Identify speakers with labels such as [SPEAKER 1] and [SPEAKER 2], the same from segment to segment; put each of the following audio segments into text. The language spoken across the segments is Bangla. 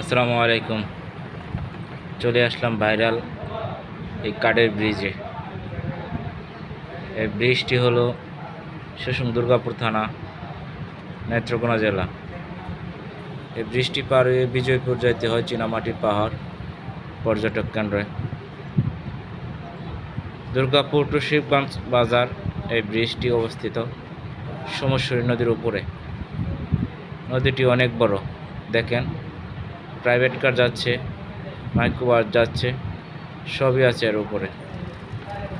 [SPEAKER 1] আসসালামু আলাইকুম। চলে আসলাম ভাইরাল এই কাঠের ব্রিজে। এই ব্রিজটি হলো শিশুম দুর্গাপুর থানা, নেত্রকোনা জেলা। এই ব্রিজটি পার হয়ে বিজয়পুর যাইতে হয় চীনামাটির পাহাড় পর্যটক কেন্দ্রে। দুর্গাপুর টু শিবগঞ্জ বাজার এই ব্রিজটি অবস্থিত সোমেশ্বরী নদীর উপরে। নদীটি অনেক বড়, দেখেন। প্রাইভেট কার যাচ্ছে মাইক্রোবাস যাচ্ছে, সবই আছে এর উপরে।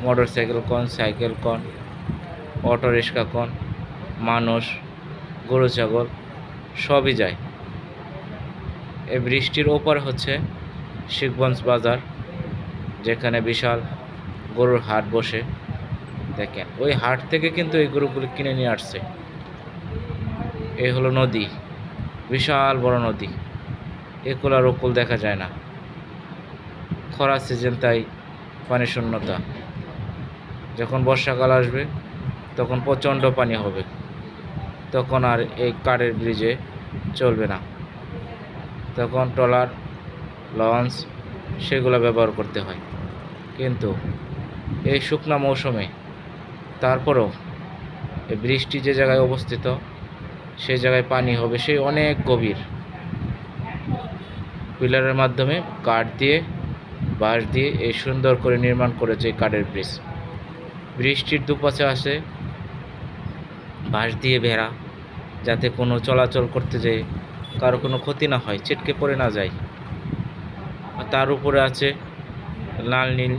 [SPEAKER 1] মোটর সাইকেল কন সাইকেল কন অটো রিক্সা কন মানুষ, গরু, ছাগল, সবই যায়। এই বৃষ্টির ওপর হচ্ছে শিখগঞ্জ বাজার, যেখানে বিশাল গরুর হাট বসে। দেখেন, ওই হাট থেকে কিন্তু এই গরুগুলি কিনে নিয়ে আসছে। এই হলো নদী, বিশাল বড় নদী। একুল আর ওকুল দেখা যায় না। খরা সিজন তাই পানি শূন্যতা। যখন বর্ষাকাল আসবে, তখন প্রচণ্ড পানি হবে। তখন আর এই কাঠের ব্রিজে চলবে না। তখন ট্রলার, লঞ্চ সেগুলো ব্যবহার করতে হয়। কিন্তু এই শুকনা মৌসুমে, তারপরও এই বৃষ্টি যে জায়গায় অবস্থিত সেই জায়গায় পানি হবে সেই অনেক গভীর। পিলারের মাধ্যমে কাঠ দিয়ে, বাঁশ দিয়ে এই সুন্দর করে নির্মাণ করেছে এই কাঠের ব্রিজ। ব্রিজটির দুপাশে আসে বাঁশ দিয়ে ভেড়া, যাতে কোনো চলাচল করতে যেয়ে কারও কোনো ক্ষতি না হয়, ছিটকে পড়ে না যায়। তার উপরে আছে লাল, নীল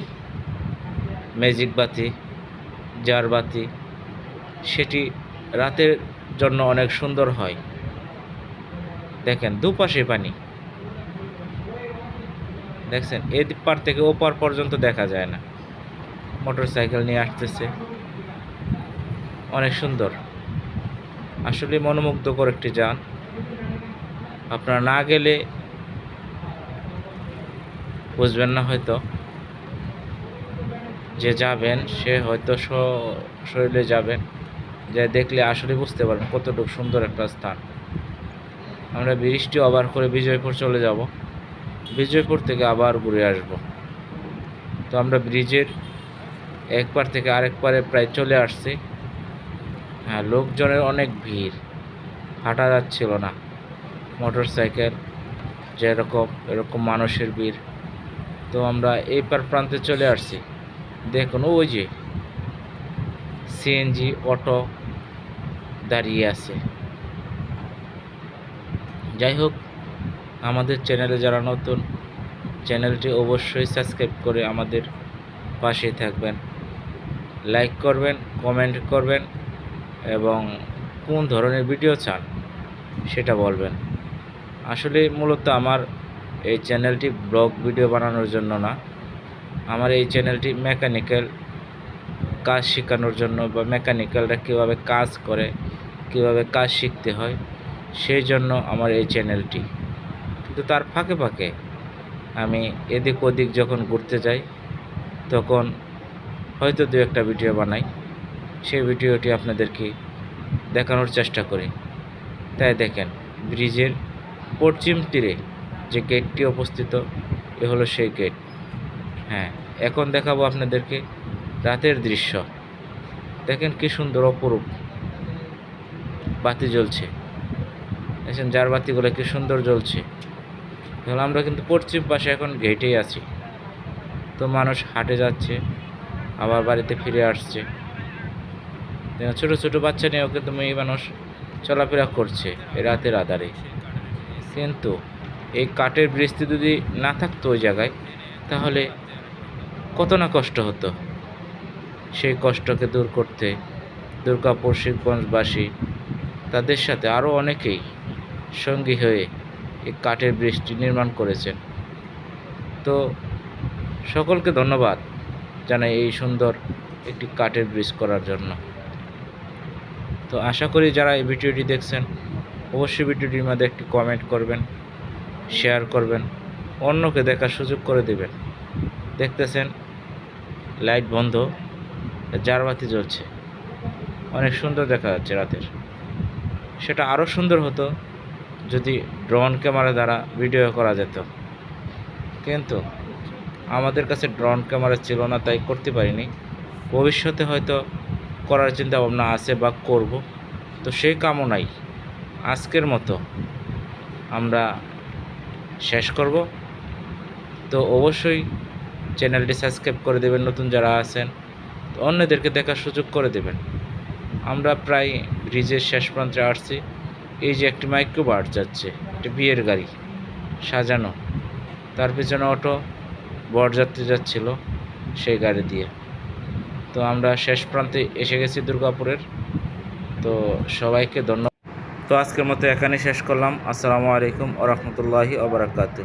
[SPEAKER 1] ম্যাজিক বাতি জার বাতি। সেটি রাতের জন্য অনেক সুন্দর হয়। দেখেন, দুপাশে পানি। দেখছেন এই পার থেকে ওপার পর্যন্ত দেখা যায় না। মোটর সাইকেল নিয়ে আসতেছে। অনেক সুন্দর। আসলে মনোমুগ্ধকর একটি যান। আপনারা না গেলে বুঝবেন না হয়তো। যে যাবেন, সে হয়তো শরীরে যাবেন। যে দেখলে আসলে বুঝতে পারবেন কতটুকু সুন্দর একটা স্থান। আমরা বৃষ্টি আবার করে বিজয়পুর চলে যাব। বিজয়পুর থেকে আবার ঘুরে আসব। তো আমরা ব্রিজের এক পার থেকে আরেক পারে প্রায় চলে আসছি। হ্যাঁ লোকজনের অনেক ভিড়। হাঁটা যাচ্ছিল না। মোটর সাইকেল যেরকম, এরকম মানুষের ভিড়। তো আমরা এই পার প্রান্তে চলে আসছি। দেখুন, ওই যে সিএনজি অটো দাঁড়িয়ে আছে। যাই হোক আমাদের চ্যানেলে যারা নতুন, চ্যানেলটি অবশ্যই সাবস্ক্রাইব করে আমাদের পাশে থাকবেন। লাইক করবেন, কমেন্ট করবেন এবং কোন ধরনের ভিডিও চান সেটা বলবেন। আসলে মূলত আমার এই চ্যানেলটি ব্লগ ভিডিও বানানোর জন্য না। আমার এই চ্যানেলটি মেকানিক্যাল কাজ শেখানোর জন্য বা মেকানিক্যালরা কীভাবে কাজ করে, কীভাবে কাজ শিখতে হয়, সেই জন্য আমার এই চ্যানেলটি। কিন্তু তার ফাঁকে ফাঁকে আমি এদিক ওদিক যখন ঘুরতে যাই, তখন হয়তো দু একটা ভিডিও বানাই। সেই ভিডিওটি আপনাদেরকে দেখানোর চেষ্টা করি। তাই দেখেন, ব্রিজের পশ্চিম তীরে যে গেটটি অবস্থিত, এ হলো সেই গেট। হ্যাঁ এখন দেখাবো আপনাদেরকে রাতের দৃশ্য। দেখেন কি সুন্দর অপরূপ বাতি জ্বলছে। দেখছেন যার বাতিগুলো কি সুন্দর জ্বলছে। তাহলে আমরা কিন্তু পশ্চিম পাশে এখন গেটেই আছি। তো মানুষ হাটে যাচ্ছে, আবার বাড়িতে ফিরে আসছে। ছোটো ছোটো বাচ্চা নিয়েও কিন্তু মেয়ে মানুষ চলাফেরা করছে রাতের আধারে। কিন্তু এই কাঠের বৃষ্টি যদি না থাকতো ওই জায়গায়, তাহলে কত না কষ্ট হতো। সেই কষ্টকে দূর করতে দুর্গাপুর শিবগঞ্জবাসী তাদের সাথে আরও অনেকেই সঙ্গী হয়ে এই কাঠের ব্রিজটি নির্মাণ করেছেন। তো সকলকে ধন্যবাদ জানাই এই সুন্দর একটি কাঠের ব্রিজ করার জন্য। তো আশা করি যারা এই ভিডিওটি দেখছেন, অবশ্যই ভিডিওটির মধ্যে একটি কমেন্ট করবেন শেয়ার করবেন, অন্যকে দেখার সুযোগ করে দেবেন। দেখতেছেন লাইট বন্ধ, জারবাতি জ্বলছে। অনেক সুন্দর দেখা যাচ্ছে রাতের। সেটা আরও সুন্দর হতো যদি ড্রোন ক্যামেরা দ্বারা ভিডিও করা যেত। কিন্তু আমাদের কাছে ড্রোন ক্যামেরা ছিল না, তাই করতে পারিনি। ভবিষ্যতে হয়তো করার চিন্তা ভাবনা আছে বা করব, তো সেই কামনাই আজকের মতো আমরা শেষ করব। তো অবশ্যই চ্যানেলটি সাবস্ক্রাইব করে দেবেন, নতুন যারা আছেন অন্যদেরকে দেখার সুযোগ করে দেবেন। আমরা প্রায় ব্রিজের শেষ প্রান্তে আসছি। এই যে একটি মাইক্রো বার যাচ্ছে, একটা বিয়ের গাড়ি সাজানো। তার পেছনে অটো, বরযাত্রী যাচ্ছিল সেই গাড়ি দিয়ে। তো আমরা শেষ প্রান্তে এসে গেছি দুর্গাপুরের। তো সবাইকে ধন্যবাদ। তো আজকের মতো এখানে শেষ করলাম। আসসালামু আলাইকুম আ রহমতুল্লাহি আবরাকাতু